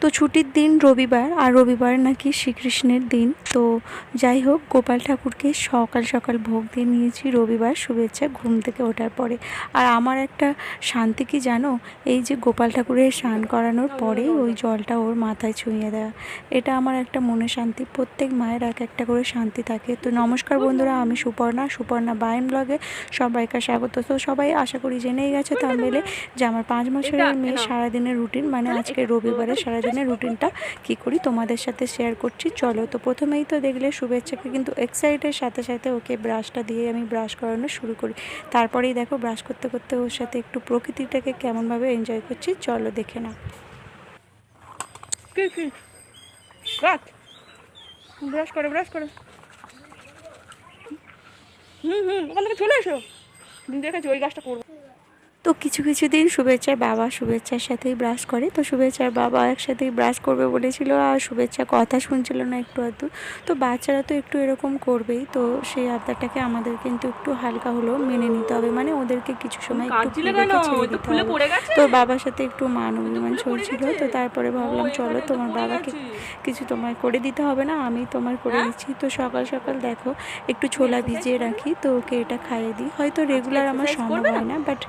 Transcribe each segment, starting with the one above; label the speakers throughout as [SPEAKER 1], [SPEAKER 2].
[SPEAKER 1] তো ছুটির দিন রবিবার, আর রবিবার নাকি শ্রীকৃষ্ণের দিন। তো যাই হোক, গোপাল ঠাকুরকে সকাল সকাল ভোগ দিয়ে নিয়েছি রবিবার, শুভেচ্ছা ঘুম থেকে ওঠার পরে। আর আমার একটা শান্তি কি জানো? এই যে গোপাল ঠাকুরের স্নান করানোর পরে ওই জলটা ওর মাথায় ছুঁয়ে দেওয়া। এটা আমার একটা মনে শান্তি। প্রত্যেক মায়ের এক একটা করে শান্তি থাকে। তো নমস্কার বন্ধুরা, আমি সুপর্ণা। সুপর্ণা বায়ন ব্লগে সবাইকে স্বাগত। তো সবাই আশা করি জেনেই গেছে তাহলে যে আমার পাঁচ মাসের মেয়ে সারাদিনের রুটিন মানে আজকে রবিবারে সারাদিনের রুটিনটা কি করি তোমাদের সাথে শেয়ার করছি। চলো, তো প্রথমেই তো দেখলে শুভেচ্ছাকে কিন্তু এক্সাইটের সাথে সাথে ওকে ব্রাশটা দিয়ে আমি ব্রাশ করানো শুরু করি। তারপরেই দেখো ব্রাশ করতে করতে ওর সাথে একটু প্রকৃতিটাকে কেমনভাবে এনজয় করছি। চলো দেখে না
[SPEAKER 2] ব্রাশ হুম হুম, ওখান থেকে চলে এসো। দেখেছি, ওই গাছটা করব।
[SPEAKER 1] তো কিছু কিছু দিন শুভেচ্ছার বাবা শুভেচ্ছার সাথেই ব্রাশ করে। তো শুভেচ্ছার বাবা একসাথেই ব্রাশ করবে বলেছিল আর শুভেচ্ছা কথা শুনছিল না একটু আধটু। তো বাচ্চারা তো একটু এরকম করবেই। তো সেই আবদারটাকে আমাদের কিন্তু একটু হালকা হলেও মেনে নিতে হবে। মানে ওদেরকে কিছু সময় একটু? ছেড়ে
[SPEAKER 2] তো
[SPEAKER 1] দিতে হবে। তো বাবার সাথে একটু মান অভিমান চলছিল। তো তারপরে ভাবলাম চলো তোমার বাবাকে কিছু তোমার করে দিতে হবে না আমি তোমার করে
[SPEAKER 2] হ্যাঁ?
[SPEAKER 1] দিচ্ছি। তো সকাল সকাল দেখো একটু ছোলা ভিজিয়ে রাখি। তো ওকে এটা খাইয়ে দিই। হয়তো রেগুলার আমার
[SPEAKER 2] exercise
[SPEAKER 1] সম্ভব হয় না বাট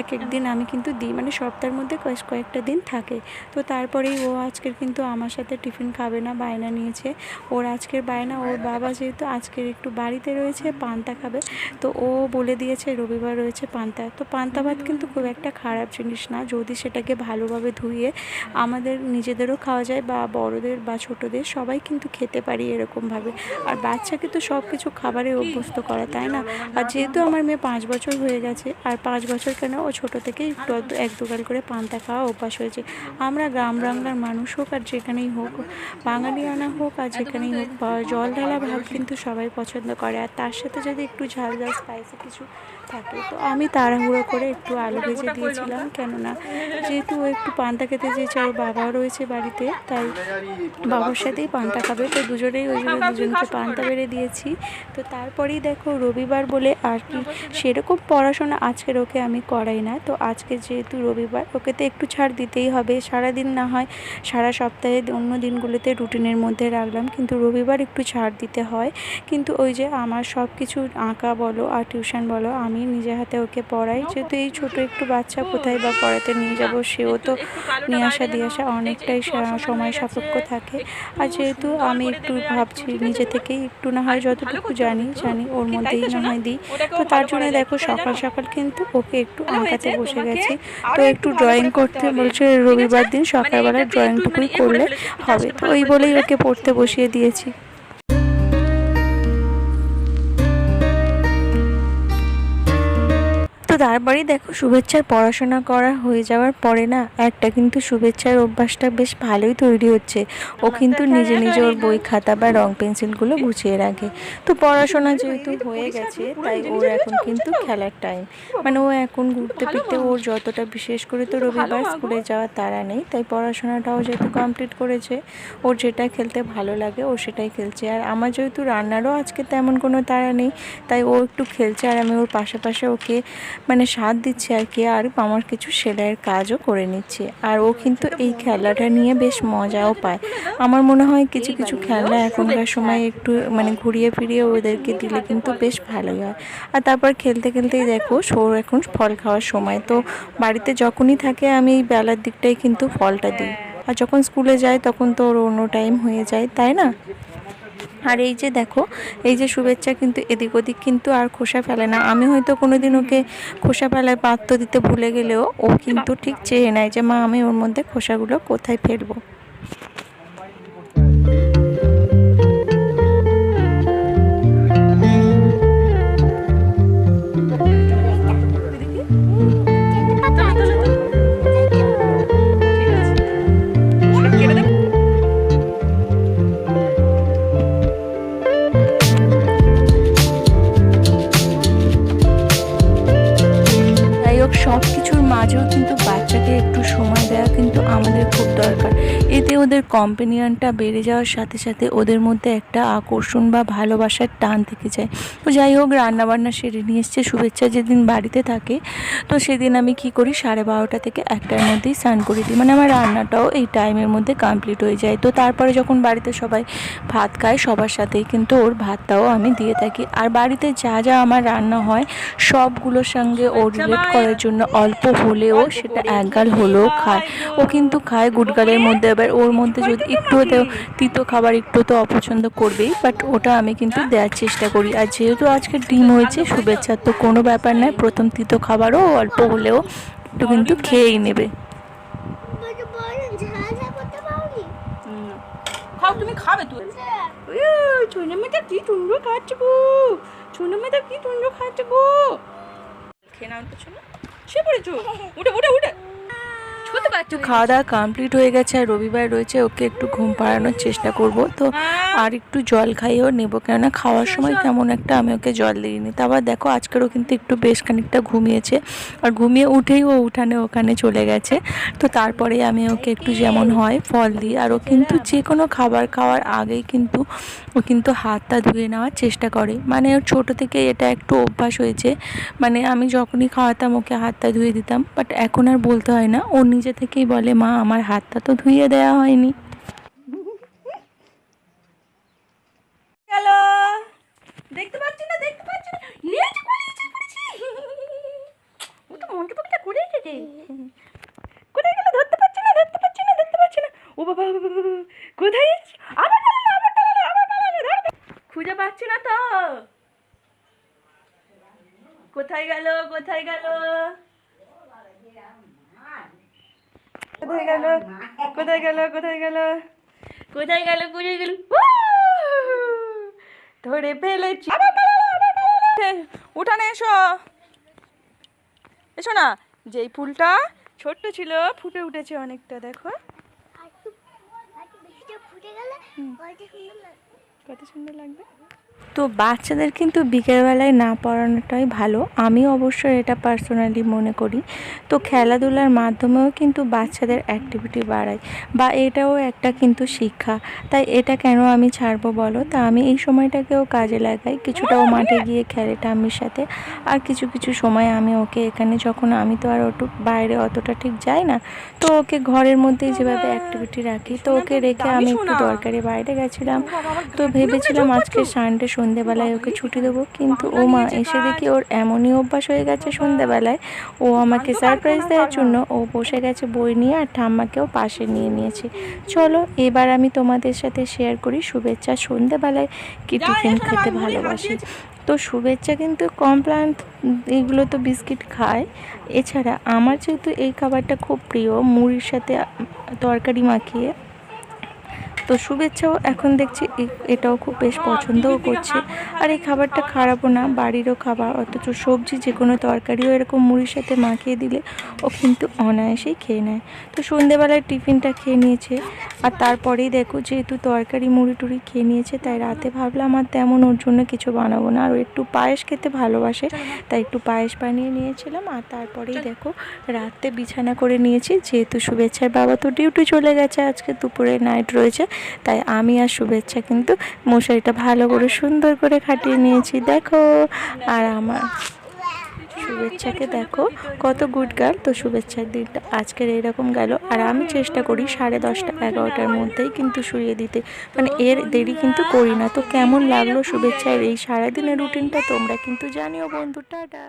[SPEAKER 1] এক এক দিন আমি কিন্তু দিই মানে সপ্তাহের মধ্যে কয়েক কয়েকটা দিন থাকে। তো তারপরেই ও আজকের কিন্তু আমার সাথে টিফিন খাবে না, বায়না নিয়েছে। ওর আজকের বায়না, ওর বাবা যেহেতু আজকের একটু বাড়িতে রয়েছে, পান্তা খাবে। তো ও বলে দিয়েছে রবিবার রয়েছে পান্তা। তো পান্তা ভাত কিন্তু খুব একটা খারাপ জিনিস না, যদি সেটাকে ভালোভাবে ধুয়ে আমাদের নিজেদেরও খাওয়া যায় বা বড়দের বা ছোটদের সবাই কিন্তু খেতে পারি এরকমভাবে। আর বাচ্চাকে তো সব কিছু খাবারে অভ্যস্ত করা, তাই না? আর যেহেতু আমার মেয়ে পাঁচ বছর হয়ে গেছে, আর পাঁচ বছর কেন ও ছোটো থেকে একটু এক দুগাল করে পান্তা খাওয়া অভ্যাস হয়েছে। আমরা গ্রাম বাংলার মানুষ হোক আর যেখানেই হোক বাঙালিয়ানা হোক আর যেখানেই হোক জল ঢালা ভাত কিন্তু সবাই পছন্দ করে। আর তার সাথে যদি একটু ঝাল ঝাল স্পাইসি কিছু থাকে, তো আমি তাড়াহুড়ো করে একটু আলু ভেজে দিয়েছিলাম। কেননা যেহেতু একটু পান্তা খেতে চেয়েছে আর বাবাও রয়েছে বাড়িতে, তাই বাবার সাথেই পান্তা খাবে। তো দুজনেই ওই জন্য দুজনকে পান্তা বেড়ে দিয়েছি। তো তারপরেই দেখো রবিবার বলে আর কি সেরকম পড়াশোনা আজকের ওকে আমি করাই না। তো আজকে যেহেতু রবিবার, ওকে তো একটু ছাড় দিতেই হবে। সারা দিন না হয় সারা সপ্তাহে অন্য দিনগুলোতে রুটিনের মধ্যে রাখলাম, কিন্তু রবিবার একটু ছাড় দিতে হয়। কিন্তু ওই যে আমার সব কিছু আঁকা বলো আর টিউশন বলো, আমি নিজে হাতে ওকে পড়াই। যেহেতু এই ছোট একটু বাচ্চা কোথায় বা পড়াতে নিয়ে যাব সেও তো নিয়ে আসা দিয়ে আসা অনেকটাই সময় সাপেক্ষ থাকে। আর যেহেতু আমি একটু ভাবছি নিজে থেকেই একটু না হয় যতটুকু জানি জানি ওর মধ্যেই না হয় দিই। তো তার জন্য দেখো সকাল সকাল কিন্তু ওকে একটু আঁকাতে বসে গেছি। তো একটু ড্রয়িং করতে বলছে রবিবার দিন সকালবেলা ড্রয়িংটুকুই করলে হবে। তো ওই বলেই ওকে পড়তে বসিয়ে দিয়েছি। তারপরেই দেখো শুভেচ্ছার পড়াশোনা করা হয়ে যাওয়ার পরে না একটা কিন্তু শুভেচ্ছার অভ্যাসটা বেশ ভালোই তৈরি হচ্ছে। ও কিন্তু নিজে নিজে ওর বই খাতা বা রং পেন্সিলগুলো গুছিয়ে রাখে। তো পড়াশোনা যেহেতু হয়ে গেছে তাই ওর এখন কিন্তু খেলার টাইম মানে ও এখন ঘুরতে ফিরতে ওর যতটা বিশেষ করে তো রবিবার স্কুলে যাওয়ার তারা নেই তাই পড়াশোনাটাও যেহেতু কমপ্লিট করেছে ওর যেটা খেলতে ভালো লাগে ও সেটাই খেলছে। আর আমার যেহেতু রান্নারও আজকে তেমন কোনো তারা নেই তাই ও একটু খেলছে আর আমি ওর পাশে পাশে ওকে মানে সাথ দিচ্ছে আর কি। আর আমার কিছু সেলাইয়ের কাজও করে নিচ্ছে। আর ও কিন্তু এই খেলাটা নিয়ে বেশ মজাও পায়। আমার মনে হয় কিছু কিছু খেলা এখনকার সময় একটু মানে ঘুরিয়ে ফিরিয়ে ওদেরকে দিলে কিন্তু বেশ ভালোই হয়। আর তারপর খেলতে খেলতেই দেখো সৌর এখন ফল খাওয়ার সময়। তো বাড়িতে যখনই থাকে আমি এই বেলার দিকটাই কিন্তু ফলটা দিই। আর যখন স্কুলে যায় তখন তো ওর অন্য টাইম হয়ে যায় তাই না? আর এই যে দেখো এই যে শুভেচ্ছা কিন্তু এদিক ওদিক কিন্তু আর খোসা ফেলে না। আমি হয়তো কোনো দিন ওকে খোসা ফেলার পাত্র দিতে ভুলে গেলেও ও কিন্তু ঠিক চেয়ে নেয় যে মা আমি ওর মধ্যে খোসাগুলো কোথায় ফেলব? যাই ওদের কম্পেনিয়নটা বেড়ে যাওয়ার সাথে সাথে ওদের মধ্যে একটা আকর্ষণ বা ভালোবাসার টান থেকে যায়। তো যাই হোক রান্নাবান্না সেরে নিয়ে এসছে। শুভেচ্ছা যেদিন বাড়িতে থাকে তো সেদিন আমি কি করি? সাড়ে বারোটা থেকে একটার মধ্যেই স্নান করে দিই। মানে আমার রান্নাটাও এই টাইমের মধ্যে কমপ্লিট হয়ে যায়। তো তারপরে যখন বাড়িতে সবাই ভাত খায় সবার সাথেই কিন্তু ওর ভাতটাও আমি দিয়ে থাকি। আর বাড়িতে যা যা আমার রান্না হয় সবগুলোর সঙ্গে ও রিলেট করার জন্য অল্প হলেও সেটা একগাল হলেও খায়। ও কিন্তু খায় গুটগালের মধ্যে আবার ওর মধ্যে যদি একটু তিতো খাবার একটু তো অপছন্দ করবেই বাট ওটা আমি কিন্তু দেওয়ার চেষ্টা করি। আর যেহেতু আজকে ডিম হয়েছে শুভেচ্ছার তো কোনো ব্যাপার নয় প্রথম তিতো খাবারও অল্প হলেও একটু কিন্তু খেয়েই নেবে।
[SPEAKER 2] খাও তুমি খাবে তো। মেয়েটা কি সুন্দর খাচ্ছে গো? ছোনো মেয়েটা কি সুন্দর খাচ্ছে গো? খেয়ে নাও তো সে পড়েছো? উঠে উঠে উঠে। পারছ
[SPEAKER 1] খাওয়া দাওয়া কমপ্লিট হয়ে গেছে আর রবিবার রয়েছে ওকে একটু ঘুম পাড়ানোর চেষ্টা করব। তো আর একটু জল খাইয়েও নেব কেননা খাওয়ার সময় তেমন একটা আমি ওকে জল দিইনি। তা আবার দেখো আজকেরও কিন্তু একটু বেশ খানিকটা ঘুমিয়েছে। আর ঘুমিয়ে উঠেই ও উঠানে ওখানে চলে গেছে। তো তারপরে আমি ওকে একটু যেমন হয় ফল দিই। আর ও কিন্তু যে কোনো খাবার খাওয়ার আগেই কিন্তু ও কিন্তু হাতটা ধুয়ে নেওয়ার চেষ্টা করে। মানে ওর ছোটো থেকে এটা একটু অভ্যাস হয়েছে। মানে আমি যখনই খাওয়াতাম ওকে হাতটা ধুয়ে দিতাম। বাট এখন আর বলতে হয় না। ও নিজে থেকেই বলে, মা, আমার হাতটা তো ধুয়ে দেওয়া হয়নি।
[SPEAKER 2] দেখতে পাচ্ছি না, দেখতে পাচ্ছি না? নিয়েছি পালিয়েছি পালিয়েছি ও তো মনটা পাকটা করে রেখেছে কোথায় গেল? ধরতে পারছি না, ধরতে পারছি না, ধরতে পারছি না। ও বাবা, কোথায় যাচ্ছি? আবার পালালো আবার পালালো আবার পালালো, ধর। খুঁজে পাচ্ছি না তো? কোথায় গেল কোথায় গেল? কোথায় গেল? কোথায় গেল? কোথায় গেল? কোথায় গেল? কোথায় গেল? ধরে ফেলেছি। উঠানে এসো। এসো না। যেই ফুলটা ছোট্ট ছিল ফুটে উঠেছে অনেকটা দেখো। কত সুন্দর লাগবে?
[SPEAKER 1] তো বাচ্চাদের কিন্তু বিকেলবেলায় না পড়ানোটাই ভালো। আমি অবশ্য এটা পার্সোনালি মনে করি। তো খেলাধুলার মাধ্যমেও কিন্তু বাচ্চাদের অ্যাক্টিভিটি বাড়ায় বা এটাও একটা কিন্তু শিক্ষা। তাই এটা কেন আমি ছাড়বো বলো? তা আমি এই সময়টাকেও কাজে লাগাই। কিছুটাও মাঠে গিয়ে খেলে ঠাম্মির সাথে। আর কিছু কিছু সময় আমি ওকে এখানে যখন আমি তো আর ওটু বাইরে অতটা ঠিক যাই না, তো ওকে ঘরের মধ্যেই যেভাবে অ্যাক্টিভিটি রাখি, তো ওকে রেখে আমি একটু দরকারে বাইরে গেছিলাম। তো ভেবেছিলাম আজকে সানডে সন্ধেবেলায় ওকে ছুটি দেবো কিন্তু ও মা এসে দেখি ওর এমনই অভ্যাস হয়ে গেছে সন্ধেবেলায়। ও আমাকে সারপ্রাইজ দেওয়ার জন্য ও বসে গেছে বই নিয়ে আর ঠাম্মাকেও পাশে নিয়ে নিয়েছে। চলো এবার আমি তোমাদের সাথে শেয়ার করি শুভেচ্ছা সন্ধেবেলায় কি টিফিন খেতে ভালোবাসি। তো শুভেচ্ছা কিন্তু কমপ্লান এগুলো তো বিস্কিট খায়। এছাড়া আমার যেহেতু এই খাবারটা খুব প্রিয় মুড়ির সাথে তরকারি মাখিয়ে তো শুভেচ্ছাও। এখন দেখছি এটাও খুব বেশ পছন্দও করছে। আর এই খাবারটা খারাপও না, বাড়িরও খাবার, অথচ সবজি যে কোনো তরকারিও এরকম মুড়ির সাথে মাখিয়ে দিলে ও কিন্তু অনায়াসেই খেয়ে নেয়। তো সন্ধেবেলায় টিফিনটা খেয়ে নিয়েছে। আর তারপরেই দেখো যেহেতু তরকারি মুড়ি টুড়ি খেয়ে নিয়েছে, তাই রাতে ভাবলাম আর তেমন ওর জন্য কিছু বানাবো না। আর একটু পায়েস খেতে ভালোবাসে, তাই একটু পায়েস বানিয়ে নিয়েছিলাম। আর তারপরেই দেখো রাতে বিছানা করে নিয়েছি, যেহেতু শুভেচ্ছার বাবা তো ডিউটি চলে গেছে, আজকে দুপুরে নাইট রয়েছে। তাই আমি আর শুভেচ্ছা কিন্তু মশারিটা ভালো করে সুন্দর করে খাটিয়ে নিয়েছি, দেখো। আর আমার শুভেচ্ছাকে দেখো, কত গুড গার্ল তো শুভেচ্ছার দিনটা আজকের এরকম গেল। আর আমি চেষ্টা করি সাড়ে দশটা এগারোটার মধ্যেই কিন্তু শুয়ে দিতে। মানে এর দেরি কিন্তু করি না। তো কেমন লাগল শুভেচ্ছার এই সারাদিনের রুটিনটা তোমরা কিন্তু জানিও বন্ধু। টাটা।